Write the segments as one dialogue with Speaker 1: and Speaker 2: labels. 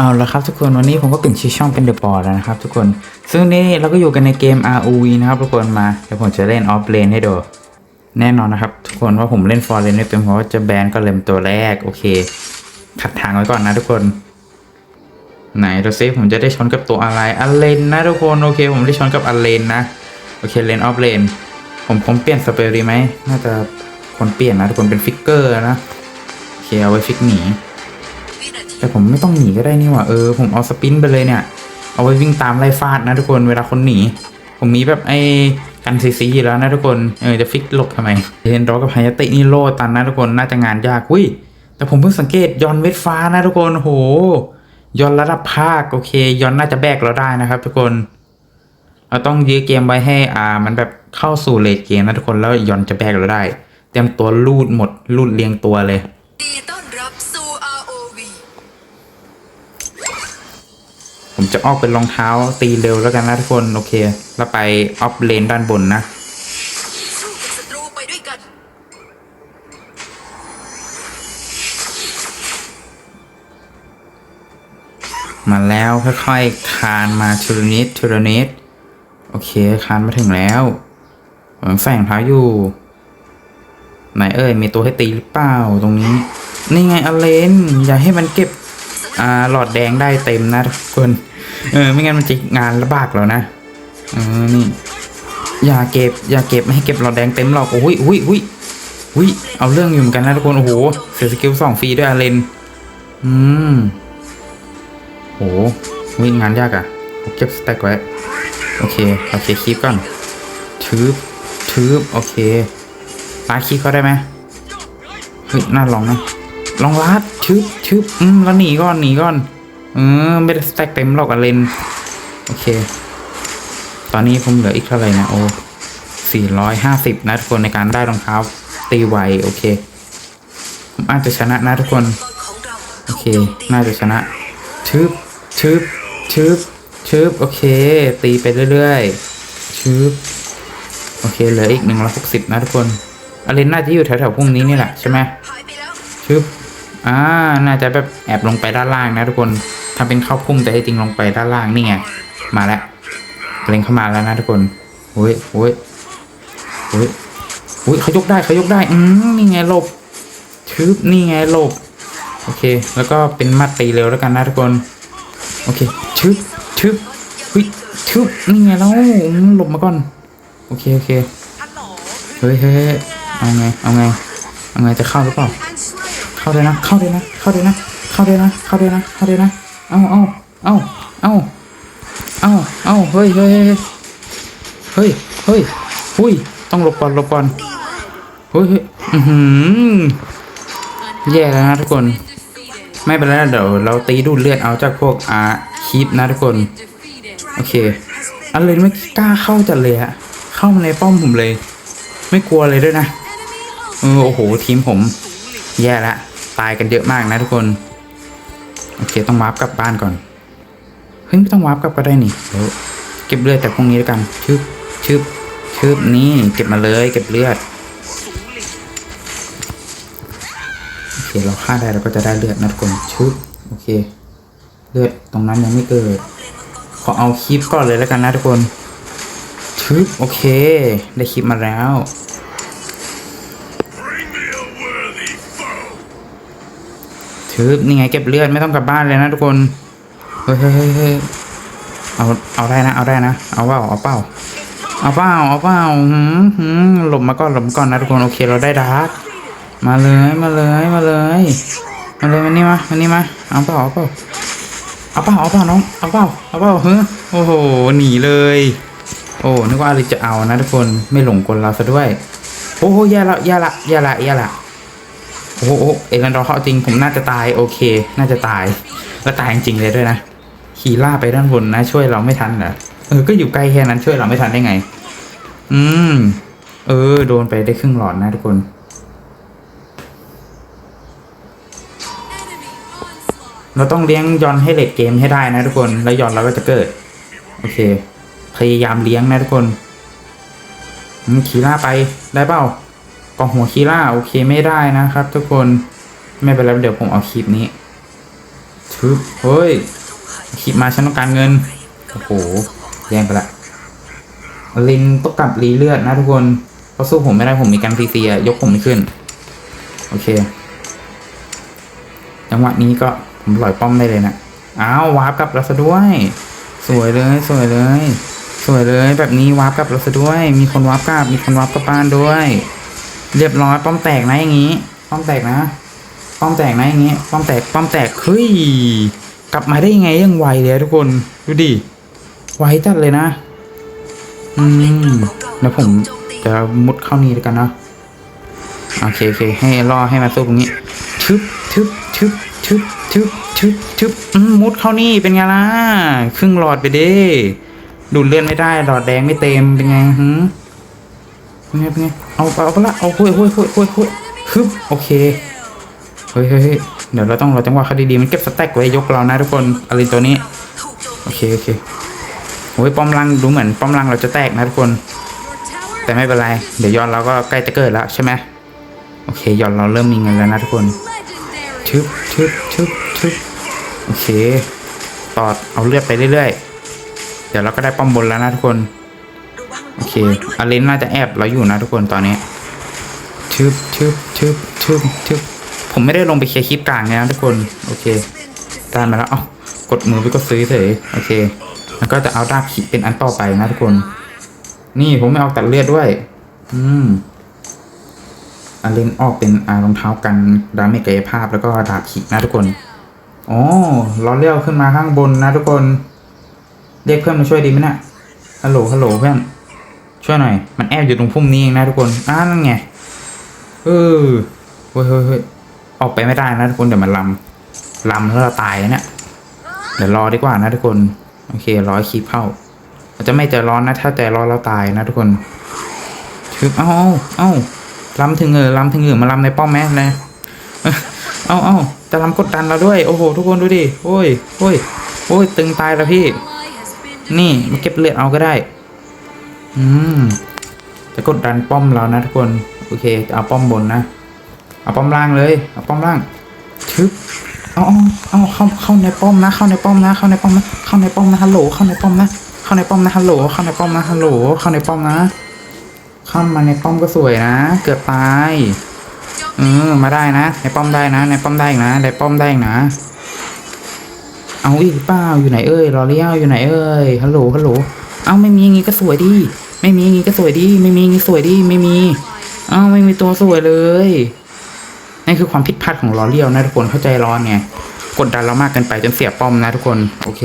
Speaker 1: เอาละครับทุกคนวันนี้ผมก็เปลี่ยนชื่อช่องเป็นเดอะบอร์แล้วนะครับทุกคนซึ่งนี่เราก็อยู่กันในเกม ROV นะครับทุกคนมาเดี๋ยวผมจะเล่นออฟเลนให้ดูแน่นอนนะครับ ทุกคนว่าผมเล่นฟอร์เรนไม่เป็นเพราะว่าจะแบนก็เล่มตัวแรก โอเคขัดทางไว้ก่อนนะทุกคน ไหนดูซิผมจะได้ชนกับตัวอะไรอเลนนะทุกคนโอเค ผมได้ชนกับอเลนนะโอเคเลนออฟเลนผมผมเปลี่ยนสเปรย์ดีไหมน่าจะคนเปลี่ยนนะทุกคนเป็นฟิกเกอร์นะโอเคเอาไว้ฟิกหนี แต่ผมไม่ต้องหนีก็ได้นี่หว่าเออผมเอาสปินไปเลยเนี่ย เอาไว้วิ่งตามไล่ฟาดนะทุกคนเวลาคนหนี ผมมีแบบไอ้กันซีซีอยู่แล้วนะทุกคนเออจะฟิกหลบทำไมเห็นดอกกับไฮยาตินี่โลตันนะทุกคนน่าจะงานยากอุ้ยแต่ผมเพิ่งสังเกตยอนเวทฟ้านะทุกคนโหยอนระดับภาคโอเคยอนน่าจะแบกเราได้นะครับ ทุกคนเราต้องยื้อเกมไว้ให้อ่า มันแบบเข้าสู่เลทเกมนะทุกคนแล้วยอนจะแบกเราได้ เตรียมตัวลูดหมดลูดเรียงตัวเลย
Speaker 2: ดีต้อนรับสู่ ROV
Speaker 1: ผม จะออกเป็นรองเท้าตีเร็วแล้วกันนะทุกคนโอเค แล้วไปออฟเลนด้านบนนะ
Speaker 2: สู้กับศัตรูไปด้วยกัน
Speaker 1: มาแล้วค่อยๆคานมาทูรนิดทูรนิดโอเคคานมาถึงแล้วผมแฝงเท้าอยู่ไหนเอ่ยมีตัวให้ตีหรือเปล่าตรงนี้ นี่ไงอเลนอย่าให้มันเก็บอ่าหลอดแดงได้เต็มนะทุกคน เออไม่งั้นมันจะงานระบากแล้วนะเออนี่อย่าเก็บอย่าเก็บไม่ให้เก็บหลอดแดงเต็มหรอกโอ้ยอุ้ยอุ้ยอุ้ยเอาเรื่องอยู่เหมือนกันนะทุกคนโอ้โหเสียสกิลสองฟรีด้วยอาเลนอืมโหวิ่งงานยากอะ่ะผมเก็บสแต็กไว้โอเคโอเคคีบก่อนทืบทืบโอเคลาดคีบเขาได้ไหมเฮ้ยน่าลองนะลองลาดชืบชืบอืมแล้วหนีก่อนหนีก่อน ออไม่ได้สแต็กเต็มหรอกอะเลนโอเค ตอนนี้ผมเหลืออีกเท่าไหร่นะโอ้สี่ร้อยห้าสิบนะทุกคนในการได้รองเท้าตีไวโอเค ผมอาจจะชนะนะทุกคน โอเค น่าจะชนะชึบชึบชึบชึบโอเค ตีไปเรื่อยๆชึบโอเคเหลืออีกหนึ่งร้อยหกสิบนะทุกคนอเลนน่าจะอยู่แถวๆพวกนี้นี่แหละใช่ไหมชึบ อ่า น่าจะแบบแอบลงไปด้านล่างนะทุกคนทำเป็นเข้าพุ่งแต่ที่จริงลงไปด้านล่างนี่ไง มาแล้วเล็งเข้ามาแล้วนะทุกคนโอ้ยโอ้ยโอ้ยโอ้ยเขายกได้เขายกได้ อืมนี่ไงหลบชึบนี่ไงหลบ โอเค แล้วก็เป็นมัดตีเร็วแล้วกันนะทุกคน โอเคชึบชึบเฮ้ยชึบนี่ไงแล้วหลบมาก่อน โอเคโอเค เฮ้ยเฮ้ยเอาไง เอาไง เอาไงจะเข้าหรือเปล่า เข้าเลยนะ เข้าเลยนะ เข้าเลยนะ เข้าเลยนะ เข้าเลยนะ เข้าเลยนะ เอาเอาเอาเอาเอาเอาเฮ้ยเฮ้ยเฮ้ยเฮ้ยเฮ้ยหุ้ย ต้องหลบก่อนหลบก่อนเฮ้ยเฮ้ยอือหือแย่แล้วนะทุกคน ไม่เป็นไรนะเดี๋ยวเราตีดูดเลือดเอาจากพวกอาคีปนะทุกคน โอเคอันเลยไม่กล้าเข้าจัดเลยอะเข้ามาในป้อมผมเลย ไม่กลัวเลยด้วยนะเออโอ้โหทีมผม แย่ละ ตายกันเยอะมากนะทุกคน โอเคต้องวาร์ปกลับบ้านก่อน เฮ้ยไม่ต้องวาร์ปกลับก็ได้นี่เดี๋ยวเก็บเลือดแต่พวกนี้แล้วกันชึบชึบชึบนี่เก็บมาเลย เก็บเลือดโอเคเราฆ่าได้เราก็จะได้เลือดนะทุกคนชึบโอเค เลือดตรงนั้นยังไม่เกิดขอเอาคลิปก่อนเลยแล้วกันนะทุกคนชึบโอเค ได้คลิปมาแล้วึบนี่ไงเก็บเลือดไม่ต้องกลับบ้านเลยนะทุกคนเฮ้ยเฮ้ยเฮ้ยเอาเอาได้นะ เอาได้นะ เอาเปล่าเอาเปล่าเอาเปล่าเอาเปล่าหืมหืมหลบมาก่อนหลบมาก่อนนะทุกคนโอเคเราได้ดาร์กมาเลยมาเลยมาเลยมาเลยมานี่มามานี่มาเอาเปล่าเอาเปล่าเอาเปล่าเอาเปล่าน้องเอาเปล่าเอาเปล่าเฮ้ยโอ้โหหนีเลย โอ้นึกว่าอะไรจะเอานะทุกคนไม่หลงกลเราซะด้วยโอ้โหแย่ละแย่ละแย่ละแย่ละ โอ้โหเอรันดอร์เขาเอาจริงผมน่าจะตายโอเค น่าจะตายแล้วตายจริงเลยด้วยนะขี่ล่าไปด้านบนนะช่วยเราไม่ทันเหรอเออก็อยู่ใกล้แค่นั้นช่วยเราไม่ทันได้ไง อืม เออ โดนไปได้ครึ่งหลอดนะทุกคน เราต้องเลี้ยงยอนให้เลดเกมให้ได้นะทุกคน แล้วยอนเราก็จะเกิด โอเค พยายามเลี้ยงนะทุกคนขี่ล่าไปได้เปล่า กองหัวคีล่าโอเคไม่ได้นะครับ ทุกคนไม่เป็นไรเดี๋ยวผมเอาคลิปนี้ทึบเฮ้ยคิดมาฉันต้องการเงินโอ้โหแย่งไปละลินต้องกลับรีเลือดนะทุกคนเพราะสู้ผมไม่ได้ผมมีการซีซีอะยกผมไม่ขึ้น โอเคจังหวะนี้ก็ผมปล่อยป้อมได้เลยนะอ้าววาร์ปกลับเราซะด้วย สวยเลยสวยเลย สวยเลยแบบนี้วาร์ปกลับเราซะด้วย มีคนวาร์ปกลับมีคนวาร์ปกลับบ้านด้วย เรียบร้อยป้อมแตกนะอย่างนี้ ป้อมแตกนะ ป้อมแตกนะอย่างนี้ ป้อมแตก ป้อมแตก เฮ้ย กลับมาได้ยังไงยังไวเลยทุกคน ดูดิ ไวจัดเลยนะ อืมแล้วผมจะมุดเข้านี่แล้วกันนะโอเคโอเคให้ล่อให้มาสู้ตรงนี้ชึบชึบชึบชึบชึบชึบชึบมุดเข้านี่เป็นไงล่ะ ครึ่งหลอดไปเด้ดูดเลือดไม่ได้ หลอดแดงไม่เต็มเป็นไงหืม เป็นไงเป็นไงเอาเอาเอาไปละเอาห้ยห้ยห้ยห้ยห้ยฮึบโอเคเฮ้ยเฮ้ยเดี๋ยวเราต้องเราจังหวะเขาดีๆมันเก็บสแต็กไว้ยกเรานะทุกคนอะไรตัวนี้
Speaker 2: โอ
Speaker 1: เคโอเคโอ้ยป้อมล่างดูเหมือนป้อมล่างเราจะแตกนะทุกคน แต่ไม่เป็นไรเดี๋ยวย้อดเราก็ใกล้จะเกิดแล้วใช่ไหมโอเคย้อดเราเริ่มมีเงินแล้วนะทุกคนชึบชึบชึบชึบโอเคต่อเอาเลือดไปเรื่อยๆ เดี๋ยวเราก็ได้ป้อมบนแล้วนะทุกคน โอเคอาเลนน่าจะแอบเราอยู่นะทุกคนตอนนี้ชึบชึบชึบชึบชึบผมไม่ได้ลงไปเคลียร์คลิปกลางนะทุกคนโอเคตามมาแล้วเอ้ากดมือไปก็ซื้อเฉยโอเคแล้วก็จะเอาดาบขีดเป็นอันต่อไปนะทุกคน นี่ผมไม่เอาตัดเลือดด้วย อืมอาเลนออกเป็นอารองเท้ากันดาเมจกายภาพแล้วก็ดาบขีดนะทุกคนอ๋อล้อเลี้ยวขึ้นมาข้างบนนะทุกคน เรียกเพื่อนมาช่วยดีไหมเนะ่ะฮัลโหลฮัลโหลเพื่อน ช่วยหน่อย มันแอบอยู่ตรงพุ่มนี้เองนะทุกคนอ้านั่นไง เออเฮ้ยเฮ้ยเฮ้ยออกไปไม่ได้นะทุกคนเดี๋ยวมันลำลำแล้วเราตายนะเนี่ยเดี๋ยวรอดีกว่านะทุกคน โอเครอให้คลิปเข้าเราจะไม่ใจร้อนนะ ถ้าใจร้อนเราตายนะทุกคนชึบเอ้าเอ้าลำถึงเออลำถึงเออมาลำในป้อมแม่เลยเอ้าเอ้าจะลำกดดันเราด้วย โอ้โห ทุกคนดูดิ โอ้ยโอ้ยโอ้ยตึงตายแล้วพี่ นี่มาเก็บเลือดเอาก็ได้ อืมจะกดดันป้อมเรานะทุกคน โอเคเอาป้อมบนนะ เอาป้อมล่างเลย เอาป้อมล่างชึบเอาเอาเอาเข้าเข้าในป้อมนะ เข้าในป้อมนะ เข้าในป้อมนะ เข้าในป้อมนะฮัลโหล เข้าในป้อมนะ เข้าในป้อมนะฮัลโหล เข้าในป้อมนะฮัลโหล เข้าในป้อมนะ เข้ามาในป้อมก็สวยนะ เกือบตาย เออ มาได้นะ ในป้อมได้นะ ในป้อมได้อีกนะ ในป้อมได้อีกนะ เอาอีกเปล่าอยู่ไหนเอ่ยรอเลี้ยวอยู่ไหนเอ่ยฮัลโหล ฮัลโหล เอาไม่มีอย่างงี้ก็สวยดี ไม่มีอย่างงี้ก็สวยดี ไม่มีอย่างงี้สวยดี ไม่มี เอ้าไม่มีตัวสวยเลยนั่นคือความผิดพลาดของลอเลียวนะทุกคนเข้าใจร้อนไงกดดันเรามากเกินไปจนเสียป้อมนะทุกคน โอเค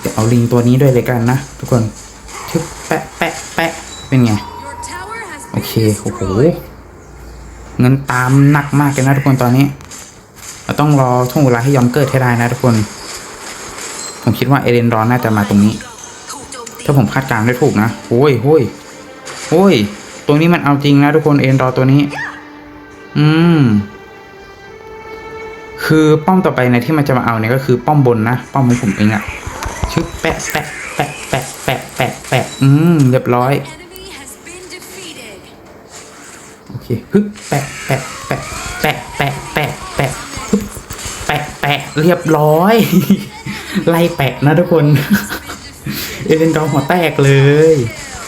Speaker 1: เดี๋ยวเอาลิงตัวนี้ด้วยเลยกันนะทุกคนชึบแปะแปะแปะเป็นไง โอเคโอ้โหเงินตามหนักมากเลยนะทุกคนตอนนี้ เราต้องรอช่วงเวลาให้ยอมเกิดให้ได้นะทุกคน ผมคิดว่าเอเดนรอนน่าจะมาตรงนี้
Speaker 2: ถ้า
Speaker 1: ผมคาดการณ์ได้ถูกนะโอ้ยโอ้ยโอ้ยตัวนี้มันเอาจริงนะทุกคนเอ็นรอตัวนี้ อืม คือป้อมต่อไปในที่มันจะมาเอาเนี่ยก็คือป้อมบนนะป้อมของผมเองอะชึบแปะแปะแปะแปะแปะแปะแปะอืมเรียบร้อยโอเคฮึบแปะแปะแปะแปะแปะแปะแปะแปะแปะเรียบร้อย ไล่แปะนะทุกคน เอเลนดอร์หัวแตกเลย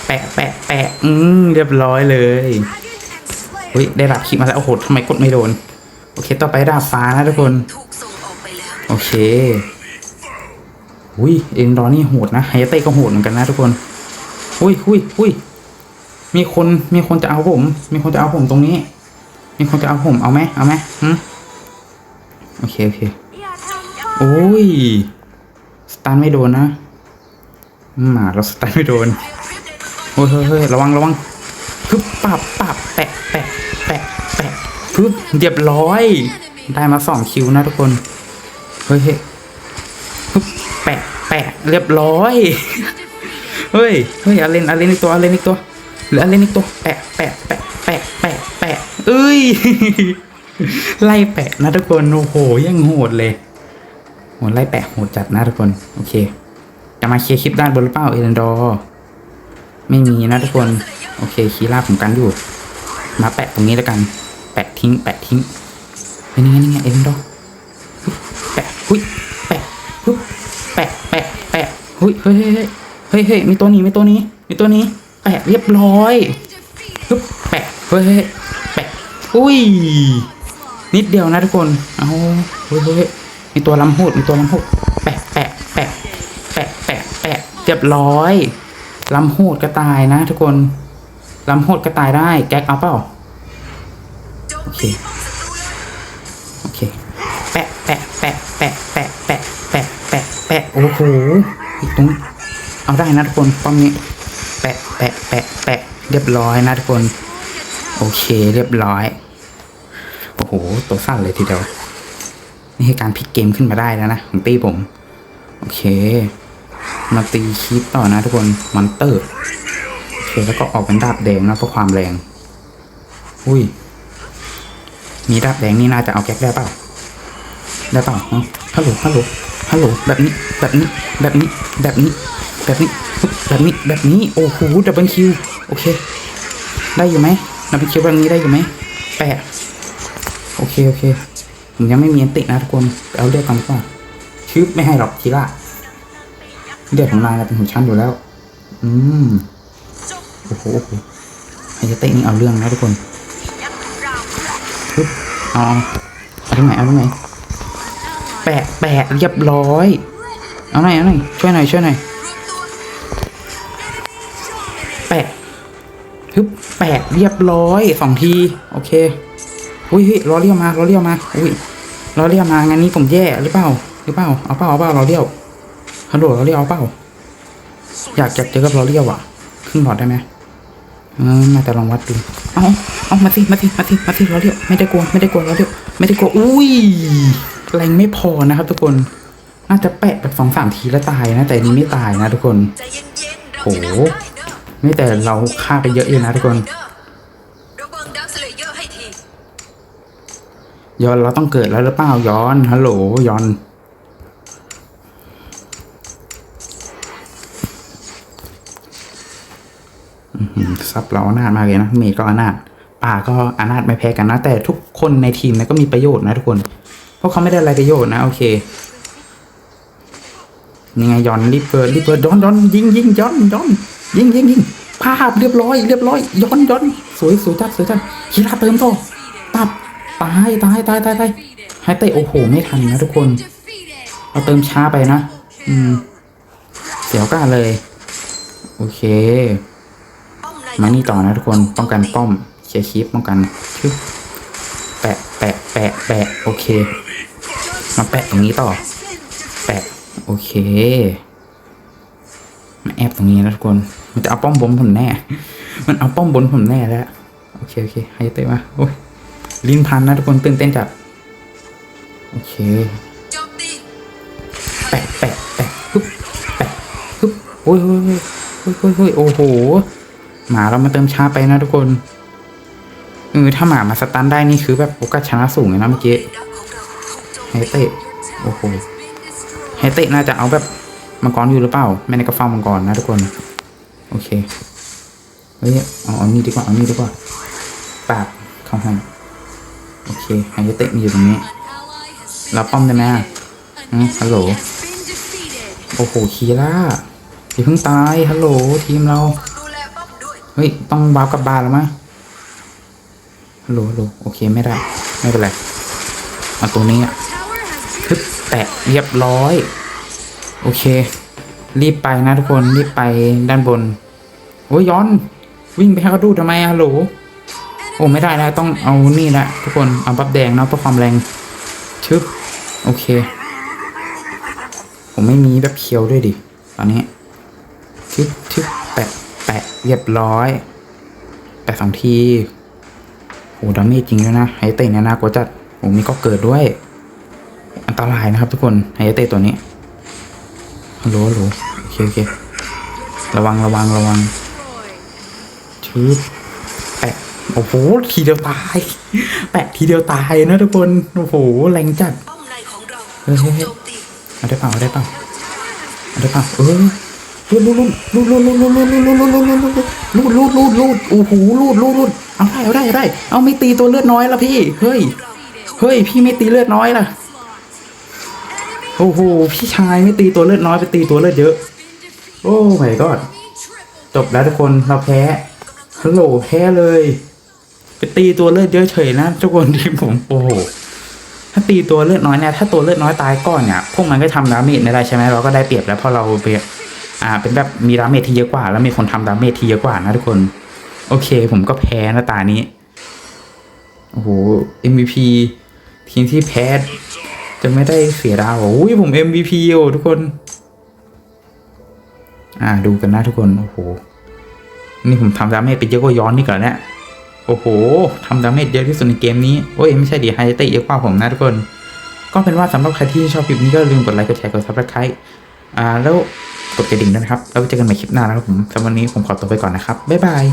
Speaker 1: แปะแปะแปะอืมเรียบร้อยเลยเฮ้ยได้รับคลิปมาแล้วโอ้โหทำไมกดไม่โดน โอเค ต่อไปดาบฟ้านะทุกคน โอเคอุ้ยเอ็นดอร์นี่โหดนะไฮเต้ก็โหดเหมือนกันนะทุกคนอุ้ยอุ้ยอุ้ยมีคนมีคนจะเอาผม มีคนจะเอาผมตรงนี้ มีคนจะเอาผมเอาไหมเอาไหมหืมโอเคโอเคโอ้ย ตาร์ทไม่โดนนะมหมาเราสตาร์ทไม่โดนโอ้ยเฮ้ยเฮ้ยระวังระวังปึ๊บปับปับแปะแปะแปะแปะปึ๊บเรียบร้อย ได้มาสองคิวนะทุกคน เฮ้ยปึ๊บแปะแปะเรียบร้อย เฮ้ยเฮ้ยอาเลนอาเลนอีกตัวอาเลนอีกตัวหลืออาเลนอีกตัวแปะแปะแปะแปะแปะแปะเอ้ยไล่แปะนะทุกคนโอ้โหยังโหดเลย หไล่แปะโหดจัดนะทุกคน โอเค จะมาเคลียร์คลิปด้านบนหรือเปล่าเอเลนดอไม่มีนะทุกคน โอเคคีราบผมกันอยู่ มาแปะตรงนี้แล้วกัน แปะทิ้ง แปะทิ้งเฮ้ยนี่ไงนี่ไงเอ็นดอแปะหุ้ยแปะปุ๊บแปะแปะแปะหุ้ยเฮ้ยเฮ้ยเฮ้ยเฮ้ยเฮ้ยมีตัวนี้มีตัวนี้มีตัวนี้แปะเรียบร้อยปุ๊บแปะเฮ้ยเฮ้ยแปะอุ้ยนิดเดียวนะทุกคนเอาเฮ้ยเฮ้ย มีตัวลำหูดมีตัวลำหูดแปะแปะแปะแปะแปะแปะเรียบร้อยลำหูดก็ตายนะ ทุกคนลำหูดก็ตายได้แก๊กเอาเปล่า
Speaker 2: โอ
Speaker 1: เคโอเคแปะแปะแปะแปะแปะแปะแปะแปะแปะโอ้โหอีกตรงเอาได้นะทุกคนป้อมนี้แปะแปะแปะแปะเรียบร้อยนะทุกคน โอเคเรียบร้อยโอ้โหตัวสั้นเลยทีเดียว นี่คือการพลิกเกมขึ้นมาได้แล้วนะของตีผม โอเค มาตีคีปต่อนะทุกคนมอนเตอร์โอเคแล้วก็ออกเป็นดาบแดงนะเพื่อความแรง อุ้ย มีดาบแดงนี่น่าจะเอาแก๊กได้เปล่าได้เปล่าเอ้าฮัลโหลฮัลโหลฮัลโหลแบบนี้แบบนี้แบบนี้แบบนี้แบบนี้แบบนี้แบบนี้โอ้โหดับเบิลคิวโอเค ได้อยู่ไหมดับเบิลคิวแบบนี้ได้อยู่ไหมแปะโอเคโอเค ผมยังไม่มีอันตินะทุกคนเอาเลือดก่อนกว่าชืบไม่ให้หรอกทีละเลือดของนายเป็นของฉันอยู่แล้ว อืมโอ้โหโอ้โหไฮยาเตะนี่เอาเรื่องนะทุกคนปึ๊บเอาเอาตรงไหนเอาตรงไหนแปะแปะเรียบร้อย เอาหน่อยเอาหน่อยช่วยหน่อยช่วยหน่อยแปะฮึบแปะเรียบร้อยสองที โอเค อุ้ยเฮ้ยล้อเลี้ยวมาล้อเลี้ยวมา อุ้ย ล้อเลี้ยวมางั้นนี้ผมแย่หรือเปล่าหรือเปล่าเอาเปล่าเอาเปล่าล้อเลี้ยวฮัลโหลล้อเลี้ยวเอาเปล่าอยากอยากเจอกับล้อเลี้ยวอะขึ้นหลอดได้ไหมเออมาแต่ลองวัดดูเอาเอามาสิมาสิมาสิมาสิล้อเลี้ยวไม่ได้กลัวไม่ได้กลัวล้อเลี้ยวไม่ได้กลัวอุ้ยแรงไม่พอนะครับ ทุกคนน่าจะแปะแบบสองสามทีแล้วตายนะแต่นี้ไม่ตายนะ ทุกคนโอ้โห
Speaker 2: ได้เนอะ
Speaker 1: ไม่แต่เราฆ่าไปเยอะอยู่นะทุกคน
Speaker 2: เนอะระวังดักสเลเยอร์ให้ที
Speaker 1: ย้อนเราต้องเกิดแล้วหรือเปล่าย้อนฮัลโหลย้อนซับเราอนาถมากเลยนะเมย์ก็อนาถป่าก็อนาถไม่แพ้กันนะ แต่ทุกคนในทีมนี่ยก็มีประโยชน์นะทุกคน เพราะเขาไม่ได้อะไรประโยชน์นะ โอเคนี่ไงย้อนรีบเปิดรีบเปิดย้อนย้อนยิงยิงย้อนย้อนยิงยิงยิงภาพเรียบร้อยเรียบร้อยย้อนย้อนสวยสวยจัดสวยจัดคีราเติมต่อตับ ตายตายตายตายตายไฮเตะโอ้โหไม่ทันนะทุกคนเราเติมช้าไปนะ อืม เสียวก้าเลย โอเค
Speaker 2: มใน
Speaker 1: มานี่ต่อนะทุกคนป้องกันป้อมเคลียร์คลิปป้องกันชึบแปะแปะแปะแปะโอเค มาแปะตรงนี้ต่อ แปะโอเคมาแอบตรงนี้นะทุกคน มันจะเอาป้อมบนผมแน่ มันเอาป้อมบนผมแน่แล้ว โอเคโอเคให้เตะมาโอ้ย ลิ้นพันนะทุกคนตื่นเต้นจัด โอเคแปะแปะแปะปึ๊บแปะปึ๊บโอ้ยโอ้ยโอ้ยโอ้ยโอ้โห หมาเรามาเติมช้าไปนะทุกคนเออถ้าหมามาสตันได้นี่คือแบบโอกาสชนะสูงเลยนะเมื่อกี้
Speaker 2: เราถูกโจม
Speaker 1: ไฮเตะโอ้โหไฮเตะน่าจะเอาแบบมังกรอยู่หรือเปล่าไม่ในกระฟ้ามังกรนะทุกคน โอเคเฮ้ยเอาเอานี่ดีกว่าเอานี่ดีกว่าปากเข้าให้ โอเคไฮเตะมีอยู่ตรงนี้รับป้อมได้ไหมอะอืมฮัลโหล โอ้โห คีร่าอย่เพิ่งตาย ฮัลโหล ทีมเรา เฮ้ย ต้องวาร์ปกลับบ้านแล้วมั้ยฮัลโหลฮัลโหล โอเค ไม่ได้ ไม่เป็นไร เอาตัวนี้อะทึบแตะเรียบร้อย โอเค รีบไปนะทุกคน รีบไปด้านบน โอ้ยย้อน วิ่งไปให้เขาดูทำไมฮัลโหล อ้ไม่ได้แล้วต้องเอานี่แหละทุกคนเอาบัฟแดงเนาะเพื่อความแรงชึบโอเค ผมไม่มีแบบเคียวด้วยดิตอนนี้ชึบชึบแปะแปะเรียบร้อยแปะสองทีโอ้ดามจจริงด้วยนะไฮเตะเนี่ยน่ากลัวจัดโอ้มีก็เกิดด้วย อันตรายนะครับทุกคนไฮเตะตัวนี้ฮัลโหลฮัลโหลโอเคโอเคระวังระวังระวังชึบ โอ้โหทีเดียวตาย แปะทีเดียวตายนะทุกคนโอ้โหแรงจัด
Speaker 2: เฮ้
Speaker 1: ยเฮ้
Speaker 2: ถู
Speaker 1: ย
Speaker 2: ก
Speaker 1: เฮ้ย
Speaker 2: โจมตี
Speaker 1: เอาได้เปล่าเอาได้เปล่าเอาได้เปล่าเออลูดลูดลูดลูดลูดลูดลูดลูดลูดลูดลูดลูดลูดลูดลูดลูดโอ้โหลูดลูดลูดเอาได้เอาได้เอาได้ เอาไม่ตีตัวเลือดน้อยละพี่ เฮ้ย เฮ้ย พี่ไม่ตีเลือดน้อยล่ะโอ้โหพี่ชายไม่ตีตัวเลือดน้อยไปตีตัวเลือดเยอะ โอ้ my god จบแล้วทุกคนเราแพ้ฮัลโหลแพ้เลย ไปตีตัวเลือดเยอะเฉยนะทุกคนที่ผมโอ้โหถ้าตีตัวเลือดน้อยเนี่ยถ้าตัวเลือดน้อยตายก่อนเนี่ยพวกมันก็ทำดาเมจไม่ได้ใช่ไหมเราก็ได้เปรียบแล้วเพราะเราเปรียบอ่า เป็นแบบมีดาเมจที่เยอะกว่า แล้วมีคนทำดาเมจที่เยอะกว่านะทุกคน โอเค ผมก็แพ้นะตานี้โอ้โห MVP ทีมที่แพ้จะไม่ได้เสียดาวอุ้ยผม MVP โอ้ทุกคน อ่าดูกันนะทุกคน โอ้โห นี่ผมทำดาเมจไปเยอะกว่าย้อนนี่ก่อนเนี่ย โอ้โหทำดาเมจเยอะที่สุดในเกมนี้ โอ้ยไม่ใช่ดิไฮเตะเยอะกว่าผมนะทุกคน ก็เป็นว่าสำหรับใครที่ชอบคลิปนี้ก็ลืมกดไลค์กดแชร์กดซับสไครต์อ่าแล้วกดกระดิ่งด้วยนะครับ แล้วเจอกันใหม่คลิปหน้านะครับผมสำหรับวันนี้ผมขอตัวไปก่อนนะครับ บ๊ายบาย